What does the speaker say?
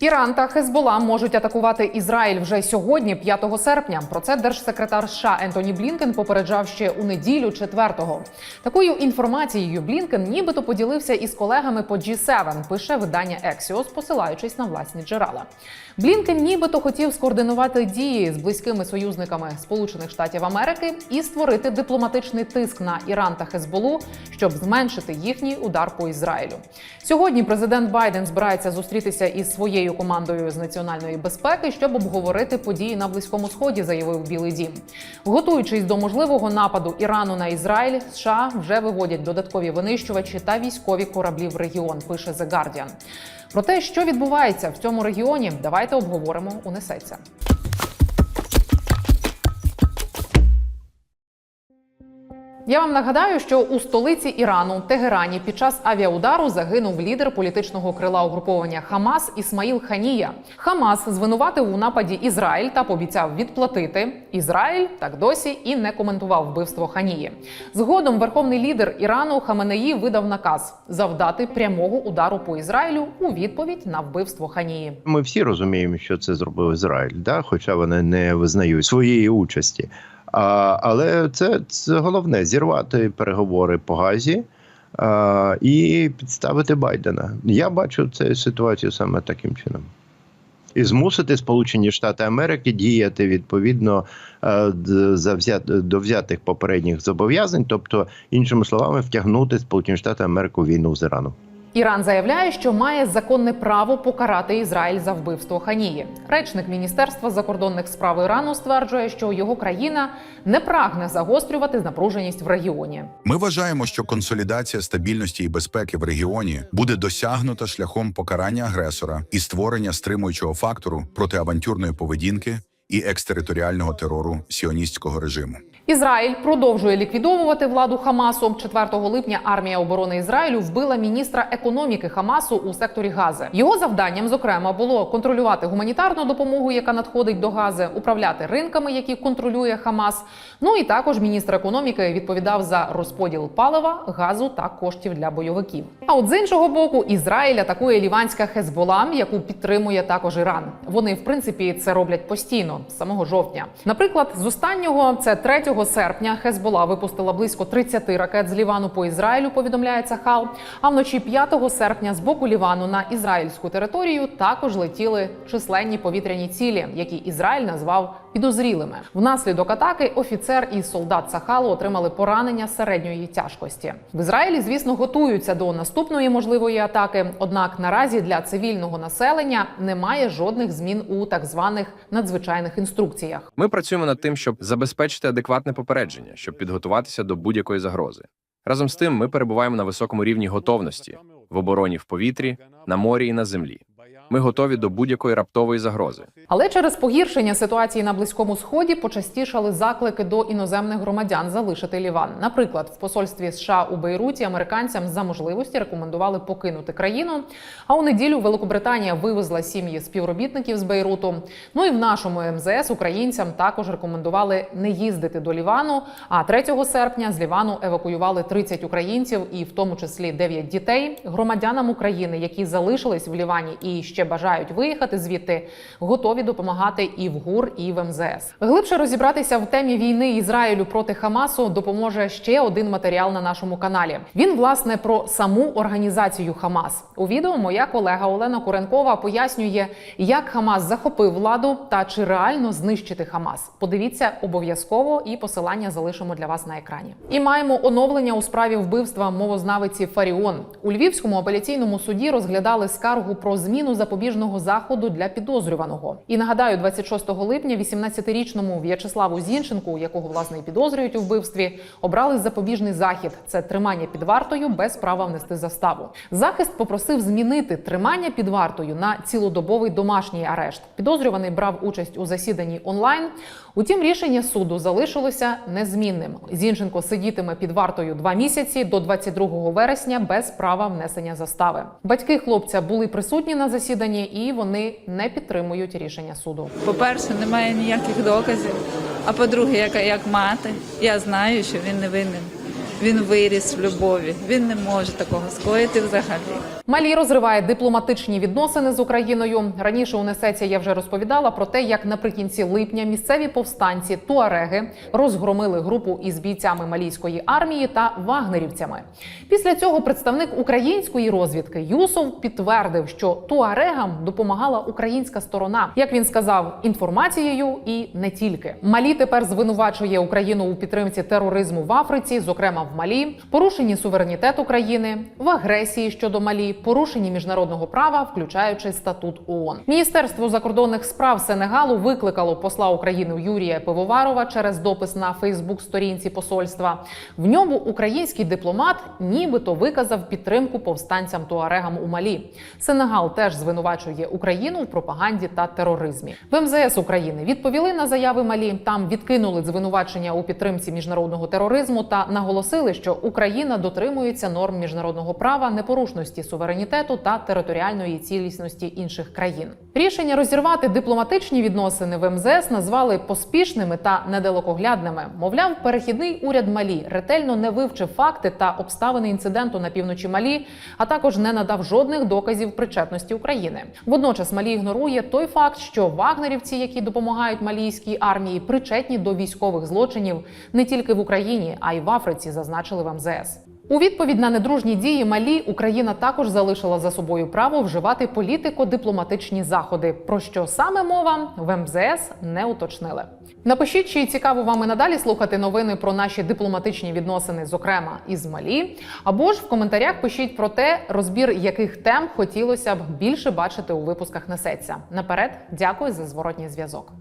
Іран та Хезбола можуть атакувати Ізраїль вже сьогодні, 5 серпня. Про це держсекретар США Ентоні Блінкен попереджав ще у неділю 4-го. Такою інформацією Блінкен нібито поділився із колегами по G7, пише видання Axios, посилаючись на власні джерела. Блінкен нібито хотів скоординувати дії з близькими союзниками Сполучених Штатів Америки і створити дипломатичний тиск на Іран та Хезболу, щоб зменшити їхній удар по Ізраїлю. Сьогодні президент Байден збирається зустрітися із своєю командою з національної безпеки, щоб обговорити події на близькому сході, заявив Білий Дім. Готуючись до можливого нападу Ірану на Ізраїль, США вже виводять додаткові винищувачі та військові кораблі в регіон. Пише The Guardian. Про те, що відбувається в цьому регіоні, давайте обговоримо. Унесеться. Я вам нагадаю, що у столиці Ірану Тегерані під час авіаудару загинув лідер політичного крила угруповання Хамас Ісмаїл Ханія. Хамас звинуватив у нападі Ізраїль та пообіцяв відплатити. Ізраїль так досі і не коментував вбивство Ханії. Згодом верховний лідер Ірану Хаменеї видав наказ завдати прямого удару по Ізраїлю у відповідь на вбивство Ханії. Ми всі розуміємо, що це зробив Ізраїль, да? хоча вони не визнають своєї участі. А, але це, це головне зірвати переговори по газі а, і підставити Байдена. Я бачу цю ситуацію саме таким чином. І змусити Сполучені Штати Америки діяти відповідно е, до взятих попередніх зобов'язань, тобто, іншими словами, втягнути Сполучені Штати Америки у війну з Іраном. Іран заявляє, що має законне право покарати Ізраїль за вбивство Ханії. Речник Міністерства закордонних справ Ірану стверджує, що його країна не прагне загострювати напруженість в регіоні. Ми вважаємо, що консолідація стабільності і безпеки в регіоні буде досягнута шляхом покарання агресора і створення стримуючого фактору проти авантюрної поведінки і екстериторіального терору сіоністського режиму. Ізраїль продовжує ліквідовувати владу Хамасу. 4 липня армія оборони Ізраїлю вбила міністра економіки Хамасу у секторі Гази. Його завданням, зокрема, було контролювати гуманітарну допомогу, яка надходить до Гази, управляти ринками, які контролює Хамас. Ну і також міністр економіки відповідав за розподіл палива, газу та коштів для бойовиків. А от з іншого боку, Ізраїль атакує ліванська Хезбола, яку підтримує також Іран. Вони, в принципі, це роблять постійно з самого жовтня. Наприклад, з останнього це 3 серпня Хезбола випустила близько 30 ракет з Лівану по Ізраїлю. Повідомляється хал. А вночі 5 серпня з боку Лівану на ізраїльську територію також летіли численні повітряні цілі, які Ізраїль назвав підозрілими. Внаслідок атаки офіцер і солдат Сахалу отримали поранення середньої тяжкості. В Ізраїлі, звісно, готуються до наступної можливої атаки. Однак наразі для цивільного населення немає жодних змін у так званих надзвичайних інструкціях. Ми працюємо над тим, щоб забезпечити адекватне попередження, щоб підготуватися до будь-якої загрози. Разом з тим, ми перебуваємо на високому рівні готовності в обороні в повітрі, на морі і на землі. Ми готові до будь-якої раптової загрози. Але через погіршення ситуації на близькому сході почастішали заклики до іноземних громадян залишити Ліван. Наприклад, в посольстві США у Бейруті американцям за можливості рекомендували покинути країну. А у неділю Великобританія вивезла сім'ї співробітників з Бейруту. Ну і в нашому МЗС українцям також рекомендували не їздити до Лівану. А 3 серпня з Лівану евакуювали 30 українців, і в тому числі 9 дітей. Громадянам України, які залишились в Лівані і ще бажають виїхати звідти, готові допомагати і в ГУР, і в МЗС. Глибше розібратися в темі війни Ізраїлю проти Хамасу допоможе ще один матеріал на нашому каналі. Він власне про саму організацію Хамас. У відео моя колега Олена Куренкова пояснює, як Хамас захопив владу та чи реально знищити Хамас. Подивіться обов'язково, і посилання залишимо для вас на екрані. І маємо оновлення у справі вбивства мовознавиці Фаріон у Львівському апеляційному суді розглядали скаргу про зміну запобіжного заходу для підозрюваного. І нагадаю, 26 липня 18-річному В'ячеславу Зінченку, якого власне і підозрюють у вбивстві, обрали запобіжний захід. Це тримання під вартою без права внести заставу. Захист попросив змінити тримання під вартою на цілодобовий домашній арешт. Підозрюваний брав участь у засіданні онлайн. Утім, рішення суду залишилося незмінним. Зінченко сидітиме під вартою два місяці до 22 вересня без права внесення застави. Батьки хлопця були присутні на засіданні, і вони не підтримують рішення суду. По-перше, немає ніяких доказів. А по-друге, яка як мати, я знаю, що він не винен. Він виріс в любові. Він не може такого скоїти взагалі. Малі розриває дипломатичні відносини з Україною. Раніше у Несеці я вже розповідала про те, як наприкінці липня місцеві повстанці туареги розгромили групу із бійцями малійської армії та вагнерівцями. Після цього представник української розвідки Юсов підтвердив, що туарегам допомагала українська сторона, як він сказав, інформацією і не тільки. Малі тепер звинувачує Україну у підтримці тероризму в Африці, зокрема в Малі, порушенні суверенітету країни, в агресії щодо Малі, порушенні міжнародного права, включаючи статут ООН. Міністерство закордонних справ Сенегалу викликало посла України Юрія Пивоварова через допис на Фейсбук-сторінці посольства. В ньому український дипломат нібито виказав підтримку повстанцям туарегам у Малі. Сенегал теж звинувачує Україну в пропаганді та тероризмі. В МЗС України відповіли на заяви Малі. Там відкинули звинувачення у підтримці міжнародного тероризму та наголосили, що Україна дотримується норм міжнародного права, непорушності суверенітету та територіальної цілісності інших країн. Рішення розірвати дипломатичні відносини в МЗС назвали поспішними та недалекоглядними. Мовляв, перехідний уряд Малі ретельно не вивчив факти та обставини інциденту на півночі Малі, а також не надав жодних доказів причетності України. Водночас Малі ігнорує той факт, що вагнерівці, які допомагають малійській армії, причетні до військових злочинів не тільки в Україні, а й в Африці, зазначили в МЗС. У відповідь на недружні дії Малі Україна також залишила за собою право вживати політико-дипломатичні заходи. Про що саме мова в МЗС не уточнили. Напишіть, чи цікаво вам і надалі слухати новини про наші дипломатичні відносини, зокрема із Малі, або ж в коментарях пишіть про те, розбір яких тем хотілося б більше бачити у випусках несеться. Наперед, дякую за зворотній зв'язок.